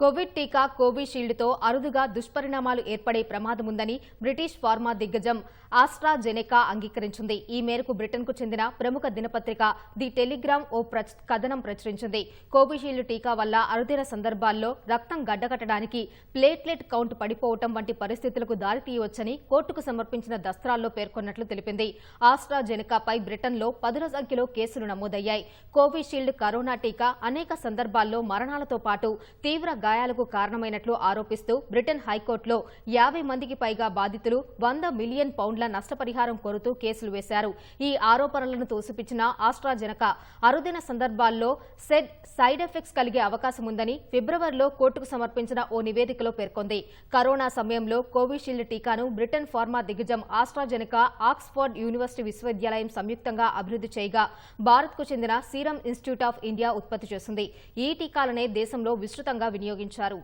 Covid టీకా కోవిషీల్డ్తో అరుదుగా దుష్పరిణామాలు ఏర్పడే ప్రమాదముందని బ్రిటిష్ ఫార్మా దిగ్గజం ఆస్ట్రాజెనెకా అంగీకరించింది. ఈ మేరకు బ్రిటన్కు చెందిన ప్రముఖ దినపత్రిక ది టెలిగ్రామ్ ఓ ప్రచ్- కథనం ప్రచురించింది. కోవిషీల్డ్ టీకా వల్ల అరుదైన సందర్భాల్లో రక్తం గడ్డకట్టడానికి ప్లేట్లెట్ కౌంట్ పడిపోవటం వంటి పరిస్థితులకు దారితీయవచ్చని కోర్టుకు సమర్పించిన దస్త్రాల్లో పేర్కొన్నట్లు తెలిపింది. ఆస్ట్రాజెనెకాపై బ్రిటన్లో పదుల సంఖ్యలో కేసులు నమోదయ్యాయి. కోవిషీల్డ్ కరోనా టీకా అనేక సందర్భాల్లో మరణాలతో పాటు తీవ్ర గాయాలకు కారణమైనట్లు ఆరోపిస్తూ బ్రిటన్ హైకోర్టులో యాభై మందికి పైగా బాధితులు వంద మిలియన్ పౌండ్ల నష్టపరిహారం కోరుతూ కేసులు వేశారు. ఈ ఆరోపణలను తోసిపుచ్చిన ఆస్ట్రాజెనక అరుదైన సందర్భాల్లో సెడ్ సైడ్ ఎఫెక్ట్స్ కలిగే అవకాశం ఉందని ఫిబ్రవరిలో కోర్టుకు సమర్పించిన ఓ నివేదికలో పేర్కొంది. కరోనా సమయంలో కోవిషీల్డ్ టీకాను బ్రిటన్ ఫార్మా దిగ్గజం ఆస్ట్రాజెనక ఆక్స్ఫర్డ్ యూనివర్సిటీ విశ్వవిద్యాలయం సంయుక్తంగా అభివృద్ధి చేయగా భారత్కు చెందిన సీరం ఇన్స్టిట్యూట్ ఆఫ్ ఇండియా ఉత్పత్తి చేసింది. ఈ టీకాలనే దేశంలో విస్తృతంగా వినియోగించారు ఉపయోగించారు